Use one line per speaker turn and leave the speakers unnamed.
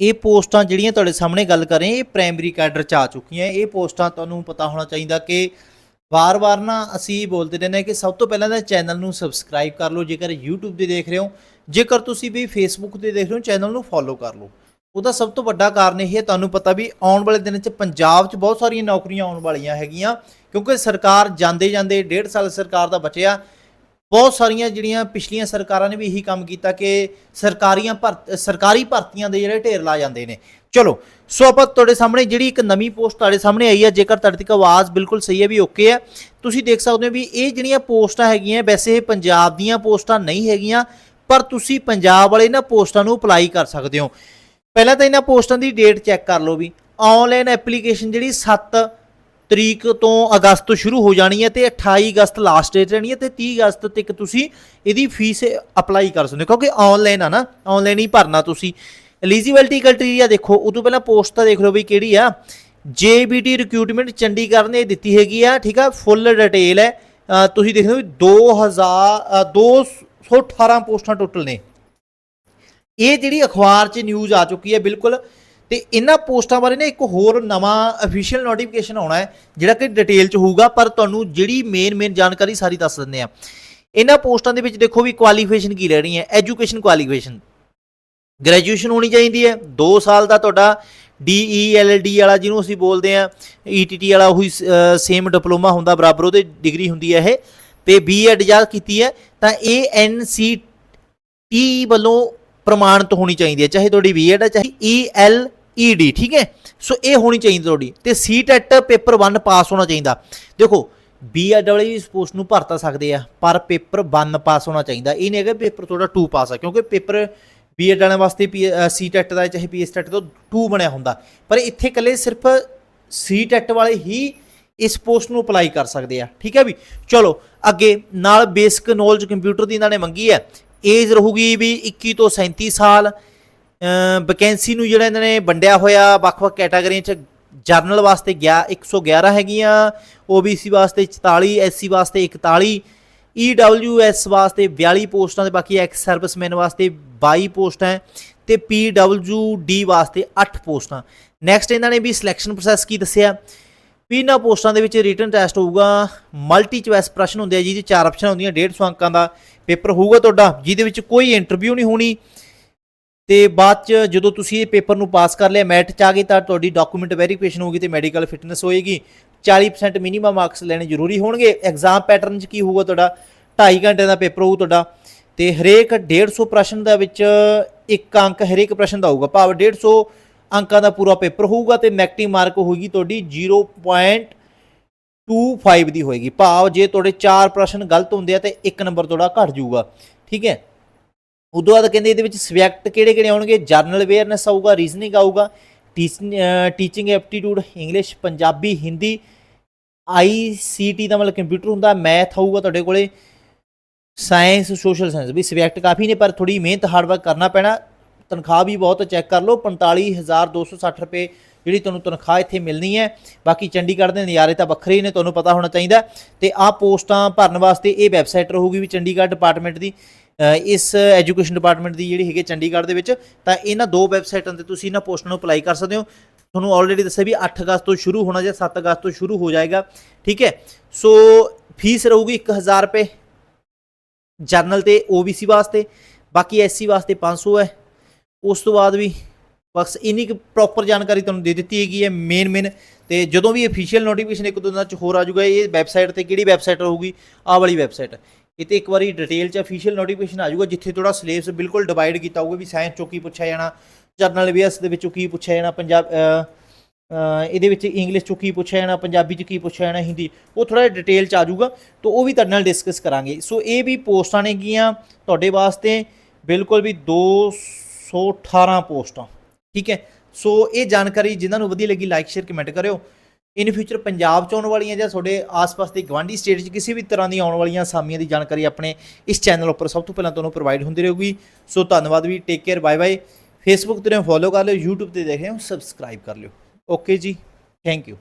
ਇਹ ਪੋਸਟਾਂ ਜਿਹੜੀਆਂ ਤੁਹਾਡੇ ਸਾਹਮਣੇ ਗੱਲ ਕਰ ਰਹੇ ਇਹ ਪ੍ਰਾਇਮਰੀ ਕੈਡਰ ਚ ਆ ਚੁੱਕੀਆਂ। ਇਹ ਪੋਸਟਾਂ ਤੁਹਾਨੂੰ ਪਤਾ ਹੋਣਾ ਚਾਹੀਦਾ ਕਿ ਵਾਰ-ਵਾਰ ਨਾ ਅਸੀਂ ਬੋਲਦੇ ਰਹਿੰਦੇ ਹਾਂ ਕਿ ਸਭ ਤੋਂ ਪਹਿਲਾਂ ਤਾਂ ਚੈਨਲ ਨੂੰ ਸਬਸਕ੍ਰਾਈਬ ਕਰ ਲਓ, ਜੇਕਰ YouTube ਤੇ ਦੇਖ ਰਹੇ ਹੋ। ਜੇਕਰ ਤੁਸੀਂ ਵੀ Facebook ਤੇ ਦੇਖ ਰਹੇ ਹੋ, ਚੈਨਲ ਨੂੰ ਫੋਲੋ ਕਰ ਲਓ। ਉਹਦਾ ਸਭ ਤੋਂ ਵੱਡਾ ਕਾਰਨ ਇਹ ਹੈ, ਤੁਹਾਨੂੰ ਪਤਾ ਵੀ ਆਉਣ ਵਾਲੇ ਦਿਨਾਂ 'ਚ ਪੰਜਾਬ 'ਚ ਬਹੁਤ ਸਾਰੀਆਂ ਨੌਕਰੀਆਂ ਆਉਣ ਵਾਲੀਆਂ ਹੈਗੀਆਂ, ਕਿਉਂਕਿ ਸਰਕਾਰ ਜਾਂਦੇ ਜਾਂਦੇ ਡੇਢ ਸਾਲ ਸਰਕਾਰ ਦਾ ਬਚਿਆ। ਬਹੁਤ ਸਾਰੀਆਂ ਜਿਹੜੀਆਂ ਪਿਛਲੀਆਂ ਸਰਕਾਰਾਂ ਨੇ ਵੀ ਇਹੀ ਕੰਮ ਕੀਤਾ ਕਿ ਸਰਕਾਰੀਆਂ ਭਰ, ਸਰਕਾਰੀ ਭਰਤੀਆਂ ਦੇ ਜਿਹੜੇ ਢੇਰ ਲਾ ਜਾਂਦੇ ਨੇ। ਚਲੋ, ਸੋ ਆਪਾਂ ਤੁਹਾਡੇ ਸਾਹਮਣੇ ਜਿਹੜੀ ਇੱਕ ਨਵੀਂ ਪੋਸਟ ਤੁਹਾਡੇ ਸਾਹਮਣੇ ਆਈ ਹੈ, ਜੇਕਰ ਤੁਹਾਡੇ ਤੱਕ ਆਵਾਜ਼ ਬਿਲਕੁਲ ਸਹੀ ਹੈ ਵੀ ਓਕੇ ਹੈ, ਤੁਸੀਂ ਦੇਖ ਸਕਦੇ ਹੋ ਵੀ ਇਹ ਜਿਹੜੀਆਂ ਪੋਸਟਾਂ ਹੈਗੀਆਂ, ਵੈਸੇ ਇਹ ਪੰਜਾਬ ਦੀਆਂ ਪੋਸਟਾਂ ਨਹੀਂ ਹੈਗੀਆਂ, ਪਰ ਤੁਸੀਂ ਪੰਜਾਬ ਵਾਲੇ ਇਹਨਾਂ ਪੋਸਟਾਂ ਨੂੰ ਅਪਲਾਈ ਕਰ ਸਕਦੇ ਹੋ। ਪਹਿਲਾਂ ਤਾਂ ਇਹਨਾਂ ਪੋਸਟਾਂ ਦੀ ਡੇਟ ਚੈੱਕ ਕਰ ਲਓ ਵੀ ਆਨਲਾਈਨ ਐਪਲੀਕੇਸ਼ਨ ਜਿਹੜੀ 7 ਤਰੀਕ ਤੋਂ ਅਗਸਤ ਤੋਂ ਸ਼ੁਰੂ ਹੋ ਜਾਣੀ ਹੈ ਤੇ 28 ਅਗਸਤ ਲਾਸਟ ਡੇਟ ਰਹਿਣੀ ਹੈ ਤੇ 30 ਅਗਸਤ ਤੱਕ ਤੁਸੀਂ ਇਹਦੀ ਫੀਸ ਅਪਲਾਈ ਕਰ ਸਕਦੇ ਹੋ ਕਿਉਂਕਿ ਆਨਲਾਈਨ ਆ ਨਾ ਆਨਲਾਈਨ ਹੀ ਭਰਨਾ ਤੁਸੀਂ। ਐਲੀਜੀਬਿਲਟੀ ਕ੍ਰਾਈਟੇਰੀਆ ਦੇਖੋ ਉਦੋਂ ਪਹਿਲਾਂ ਪੋਸਟ ਤਾਂ ਦੇਖ ਲਓ ਵੀ ਕਿਹੜੀ ਆ। JBT ਰਿਕਰੂਟਮੈਂਟ ਚੰਡੀਗੜ੍ਹ ਨੇ ਦਿੱਤੀ ਹੈਗੀ ਆ ਠੀਕ ਆ ਫੁੱਲ ਡਿਟੇਲ ਹੈ। ਤੁਸੀਂ ਦੇਖਦੇ ਹੋ ਵੀ 2000 ਅ, 218 ਪੋਸਟਾਂ ਟੋਟਲ ਨੇ। ਇਹ ਜਿਹੜੀ ਅਖਬਾਰ 'ਚ ਨਿਊਜ਼ ਆ ਚੁੱਕੀ ਹੈ ਬਿਲਕੁਲ ਤੇ ਇਹਨਾਂ ਪੋਸਟਾਂ ਬਾਰੇ ਨਾ ਇੱਕ ਹੋਰ ਨਵਾਂ ਅਫੀਸ਼ੀਅਲ ਨੋਟੀਫਿਕੇਸ਼ਨ ਆਉਣਾ ਹੈ, ਜਿਹੜਾ ਕਿ ਡਿਟੇਲ 'ਚ ਹੋਊਗਾ, ਪਰ ਤੁਹਾਨੂੰ ਜਿਹੜੀ ਮੇਨ ਮੇਨ ਜਾਣਕਾਰੀ ਸਾਰੀ ਦੱਸ ਦਿੰਦੇ ਆ ਇਹਨਾਂ ਪੋਸਟਾਂ ਦੇ ਵਿੱਚ ਦੇਖੋ ਵੀ ਕੁਆਲੀਫਿਕੇਸ਼ਨ ਕੀ ਰਹਿਣੀ ਹੈ ਐਜੂਕੇਸ਼ਨ ਕੁਆਲੀਫਿਕੇਸ਼ਨ ਗ੍ਰੈਜੂਏਸ਼ਨ ਹੋਣੀ ਚਾਹੀਦੀ ਹੈ 2 ਸਾਲ ਦਾ ਤੁਹਾਡਾ DELD ਵਾਲਾ ਜਿਹਨੂੰ ਅਸੀਂ ਬੋਲਦੇ ਆ ETT ਵਾਲਾ ਉਹੀ ਸੇਮ ਡਿਪਲੋਮਾ ਹੁੰਦਾ ਬਰਾਬਰ, ਉਹਦੇ ਡਿਗਰੀ ਹੁੰਦੀ ਹੈ ਇਹ। ਤੇ ਬੀਐਡ ਜਾਂ ਕੀਤੀ ਹੈ, ਤਾਂ ਇਹ NCT ਵੱਲੋਂ ਪ੍ਰਮਾਣਿਤ ਹੋਣੀ ਚਾਹੀਦੀ ਹੈ, ਚਾਹੇ ਤੁਹਾਡੀ ਬੀਐਡ ਹੈ, ਚਾਹੇ ELED ਠੀਕ ਹੈ? ਸੋ ਇਹ ਹੋਣੀ ਚਾਹੀਦੀ ਤੁਹਾਡੀ ਤੇ ਸੀਟੈਟ ਪੇਪਰ 1 ਪਾਸ ਹੋਣਾ ਚਾਹੀਦਾ। ਦੇਖੋ ਬੀਐਡ ਵਾਲੇ ਵੀ ਇਸ ਪੋਸਟ ਨੂੰ ਭਰਤਾ ਸਕਦੇ ਆ, ਪਰ ਪੇਪਰ 1 ਪਾਸ ਹੋਣਾ ਚਾਹੀਦਾ। ਇਹ ਨਹੀਂ ਹੈਗਾ ਪੇਪਰ ਤੁਹਾਡਾ 2 ਪਾਸ ਆ, ਕਿਉਂਕਿ ਪੇਪਰ ਬੀਐਡ ਵਾਲਿਆਂ ਵਾਸਤੇ ਸੀਟੈਟ ਦਾ ਚਾਹੇ ਪੀਐਸਟੈਟ ਤੋਂ 2 ਬਣਿਆ ਹੁੰਦਾ। ਪਰ ਇੱਥੇ ਇਕੱਲੇ ਸਿਰਫ ਸੀਟੈਟ ਵਾਲੇ ਹੀ ਇਸ ਪੋਸਟ ਨੂੰ ਅਪਲਾਈ ਕਰ ਸਕਦੇ ਆ, ਠੀਕ ਹੈ ਵੀ? ਚਲੋ, ਅੱਗੇ ਨਾਲ ਬੇਸਿਕ ਨੌਲੇਜ ਕੰਪਿਊਟਰ ਦੀ ਇਹਨਾਂ ਨੇ ਮੰਗੀ ਹੈ ਏਜ ਰਹੂਗੀ ਵੀ 21 ਤੋਂ 37 ਸਾਲ ਵੈਕੈਂਸੀ ਨੂੰ ਜਿਹੜਾ ਇਹਨਾਂ ਨੇ ਵੰਡਿਆ ਹੋਇਆ, ਵੱਖ-ਵੱਖ ਕੈਟਾਗਰੀਆਂ ਚ ਜਰਨਲ ਵਾਸਤੇ ਗਿਆ 111 ਹੈਗੀਆਂ OBC ਵਾਸਤੇ 44 SC ਵਾਸਤੇ 41 EWS ਵਾਸਤੇ 42 ਪੋਸਟਾਂ ਤੇ ਬਾਕੀ ਐਕਸ ਸਰਵਿਸਮੈਨ ਵਾਸਤੇ 22 ਪੋਸਟਾਂ ਹੈ ਤੇ PWD ਵਾਸਤੇ 8 ਪੋਸਟਾਂ। ਨੈਕਸਟ ਇਹਨਾਂ ਨੇ ਵੀ ਸਿਲੈਕਸ਼ਨ ਪ੍ਰੋਸੈਸ ਕੀ ਦੱਸਿਆ? ਇਹਨਾਂ ਪੋਸਟਾਂ ਦੇ ਵਿੱਚ ਰਿਟਨ ਟੈਸਟ ਹੋਊਗਾ ਮਲਟੀ ਚੁਆਇਸ ਪ੍ਰਸ਼ਨ ਹੁੰਦੇ ਆ ਜਿਹਦੇ ਚਾਰ ਆਪਸ਼ਨ ਹੁੰਦੀਆਂ 150 ਅੰਕਾਂ ਦਾ ਪੇਪਰ ਹੋਊਗਾ ਤੁਹਾਡਾ, ਜਿਹਦੇ ਵਿੱਚ ਕੋਈ ਇੰਟਰਵਿਊ ਨਹੀਂ ਹੋਣੀ। ਤੇ ਬਾਅਦ ਚ ਜਦੋਂ ਤੁਸੀਂ ਇਹ ਪੇਪਰ ਨੂੰ ਪਾਸ ਕਰ ਲਿਆ, ਮੈਟ ਚ ਆ ਗਏ, ਤਾਂ ਤੁਹਾਡੀ ਡਾਕੂਮੈਂਟ ਵੈਰੀਫਿਕੇਸ਼ਨ ਹੋਊਗੀ ਤੇ ਮੈਡੀਕਲ ਫਿਟਨੈਸ ਹੋਏਗੀ। 40% ਮਿਨੀਮਮ ਮਾਰਕਸ ਲੈਣੇ ਜ਼ਰੂਰੀ ਹੋਣਗੇ। ਐਗਜ਼ਾਮ ਪੈਟਰਨ ਚ ਕੀ ਹੋਊਗਾ ਤੁਹਾਡਾ? 2.5 ਘੰਟੇ ਦਾ ਪੇਪਰ ਹੋਊ ਤੁਹਾਡਾ। ਤੇ ਹਰੇਕ 150 ਪ੍ਰਸ਼ਨ ਦੇ ਵਿੱਚ ਇੱਕ ਅੰਕ, ਹਰੇਕ ਪ੍ਰਸ਼ਨ ਦਾ ਹੋਊਗਾ। ਭਾਵ 150 ਅੰਕਾਂ ਦਾ ਪੂਰਾ ਪੇਪਰ ਹੋਊਗਾ ਤੇ ਨੈਗੇਟਿਵ ਮਾਰਕ ਹੋਏਗੀ ਤੁਹਾਡੀ 0.25 ਦੀ ਹੋਏਗੀ। ਭਾਵ ਜੇ ਤੁਹਾਡੇ 4 ਪ੍ਰਸ਼ਨ ਗਲਤ ਹੁੰਦੇ ਆ ਤੇ 1 ਨੰਬਰ ਤੁਹਾਡਾ ਘਟ ਜਾਊਗਾ। ਠੀਕ ਹੈ? ਉਦੋਂ ਬਾਅਦ ਕਹਿੰਦੇ ਇਹਦੇ ਵਿੱਚ ਸਬਜੈਕਟ ਕਿਹੜੇ ਕਿਹੜੇ ਆਉਣਗੇ? ਜਰਨਲ ਅਵੇਅਰਨੈਸ ਆਊਗਾ ਰੀਜ਼ਨਿੰਗ ਆਊਗਾ teaching aptitude English Punjabi, Hindi ICT ਦਾ ਮਤਲਬ ਕੰਪਿਊਟਰ ਹੁੰਦਾ ਮੈਥ ਆਊਗਾ ਤੁਹਾਡੇ ਕੋਲੇ ਸਾਇੰਸ ਸੋਸ਼ਲ ਸਾਇੰਸ ਵੀ ਸਬਜੈਕਟ ਕਾਫੀ ਨੇ, ਪਰ ਥੋੜੀ ਮਿਹਨਤ ਹਾਰਡ ਵਰਕ ਕਰਨਾ ਪੈਣਾ। ਤਨਖਾਹ ਵੀ ਬਹੁਤ ਚੈੱਕ ਕਰ ਲਓ 45260 ਰੁਪਏ ਜਿਹੜੀ ਤੁਹਾਨੂੰ ਤਨਖਾਹ ਇੱਥੇ ਮਿਲਣੀ ਹੈ। ਬਾਕੀ ਚੰਡੀਗੜ੍ਹ ਦੇ ਨਜ਼ਾਰੇ ਤਾਂ ਵੱਖਰੇ ਹੀ ਨੇ, ਤੁਹਾਨੂੰ ਪਤਾ ਹੋਣਾ ਚਾਹੀਦਾ। ਤੇ ਆਹ ਪੋਸਟਾਂ ਭਰਨ ਵਾਸਤੇ ਇਹ ਵੈਬਸਾਈਟ ਰਹੂਗੀ ਵੀ ਚੰਡੀਗੜ੍ਹ ਡਿਪਾਰਟਮੈਂਟ ਦੀ। ਇਸ ਐਜੂਕੇਸ਼ਨ ਡਿਪਾਰਟਮੈਂਟ ਦੀ ਜਿਹੜੀ ਹੈਗੀ ਚੰਡੀਗੜ੍ਹ ਦੇ ਵਿੱਚ, ਤਾਂ ਇਹਨਾਂ ਦੋ ਵੈਬਸਾਈਟਾਂ ਤੇ ਤੁਸੀਂ ਇਹਨਾਂ ਪੋਸਟਾਂ ਨੂੰ ਅਪਲਾਈ ਕਰ ਸਕਦੇ ਹੋ। ਤੁਹਾਨੂੰ ਆਲਰੇਡੀ ਦੱਸਿਆ ਵੀ 8 ਅਗਸਤ ਤੋਂ ਸ਼ੁਰੂ ਹੋਣਾ ਜਾਂ 7 ਅਗਸਤ ਤੋਂ ਸ਼ੁਰੂ ਹੋ ਜਾਏਗਾ, ਠੀਕ ਹੈ? ਸੋ ਫੀਸ ਰਹੂਗੀ 1000 ਰੁਪਏ ਜਰਨਲ ਤੇ OBC ਵਾਸਤੇ, ਬਾਕੀ SC ਵਾਸਤੇ 500 ਹੈ। ਉਸ ਤੋਂ ਬਾਅਦ ਵੀ ਬਸ ਇੰਨੀ ਕੁ ਪ੍ਰੋਪਰ ਜਾਣਕਾਰੀ ਤੁਹਾਨੂੰ ਦੇ ਦਿੱਤੀ ਹੈਗੀ ਹੈ ਮੇਨ ਮੇਨ ਤੇ ਜਦੋਂ ਵੀ ਅਫੀਸ਼ੀਅਲ ਨੋਟੀਫਿਕੇਸ਼ਨ ਇੱਕ ਦੋ ਦਿਨਾਂ ਚ ਹੋਰ ਆ ਜਾਊਗਾ, ਇਹ ਵੈਬਸਾਈਟ ਤੇ ਕਿਹੜੀ ਵੈਬਸਾਈਟ ਰਹੂਗੀ? ਆਹ ਵਾਲੀ ਵੈਬਸਾਈਟ ਇਹ ਤੇ ਇੱਕ ਵਾਰੀ ਡਿਟੇਲ ਚ ਅਫੀਸ਼ੀਅਲ ਨੋਟੀਫਿਕੇਸ਼ਨ ਆ ਜਾਊਗਾ, ਜਿੱਥੇ ਥੋੜਾ ਸਿਲੇਬਸ ਬਿਲਕੁਲ ਡਿਵਾਈਡ ਕੀਤਾ ਹੋਊਗਾ ਵੀ ਸਾਇੰਸ ਚੋਂ ਕੀ ਪੁੱਛਿਆ ਜਾਣਾ ਜਰਨਲ ਅਵੇਅਰਸ ਦੇ ਵਿੱਚੋਂ ਕੀ ਪੁੱਛਿਆ ਜਾਣਾ, ਪੰਜਾਬ ਇਹਦੇ ਵਿੱਚ ਇੰਗਲਿਸ਼ ਚੋਂ ਕੀ ਪੁੱਛਿਆ ਜਾਣਾ, ਪੰਜਾਬੀ ਚ ਕੀ ਪੁੱਛਿਆ ਜਾਣਾ, ਹਿੰਦੀ, ਉਹ ਥੋੜਾ ਡਿਟੇਲ ਚ ਆ ਜਾਊਗਾ, ਤਾਂ ਉਹ ਵੀ ਤੁਹਾਡੇ ਨਾਲ ਡਿਸਕਸ ਕਰਾਂਗੇ। ਸੋ ਇਹ ਵੀ ਪੋਸਟਾਂ ਨੇਗੀਆਂ ਤੁਹਾਡੇ ਵਾਸਤੇ, ਬਿਲਕੁਲ ਵੀ 218 ਪੋਸਟਾਂ। ਠੀਕ ਹੈ? ਸੋ ਇਹ ਜਾਣਕਾਰੀ ਜਿਨ੍ਹਾਂ ਨੂੰ ਵਧੀਆ ਲੱਗੀ ਲਾਈਕ ਸ਼ੇਅਰ ਕਮੈਂਟ ਕਰਿਓ। ਇਨ ਫਿਊਚਰ ਪੰਜਾਬ ਚ ਆਉਣ ਵਾਲੀਆਂ ਜਾਂ ਤੁਹਾਡੇ ਆਸ-ਪਾਸ ਦੇ ਗਵਾਂਢੀ ਸਟੇਟ 'ਚ ਕਿਸੇ ਵੀ ਤਰ੍ਹਾਂ ਦੀ ਆਉਣ ਵਾਲੀਆਂ ਅਸਾਮੀਆਂ ਦੀ ਜਾਣਕਾਰੀ ਆਪਣੇ ਇਸ ਚੈਨਲ ਉੱਪਰ ਸਭ ਤੋਂ ਪਹਿਲਾਂ ਤੁਹਾਨੂੰ ਪ੍ਰੋਵਾਈਡ ਹੁੰਦੀ ਰਹੇਗੀ। ਸੋ ਧੰਨਵਾਦ ਵੀ take care bye bye Facebook ਤੇ ਫੋਲੋ ਕਰ ਲਿਓ, YouTube ਤੇ ਦੇਖ ਰਹੇ ਹੋ ਸਬਸਕ੍ਰਾਈਬ ਕਰ ਲਿਓ। ਓਕੇ ਜੀ ਥੈਂਕ ਯੂ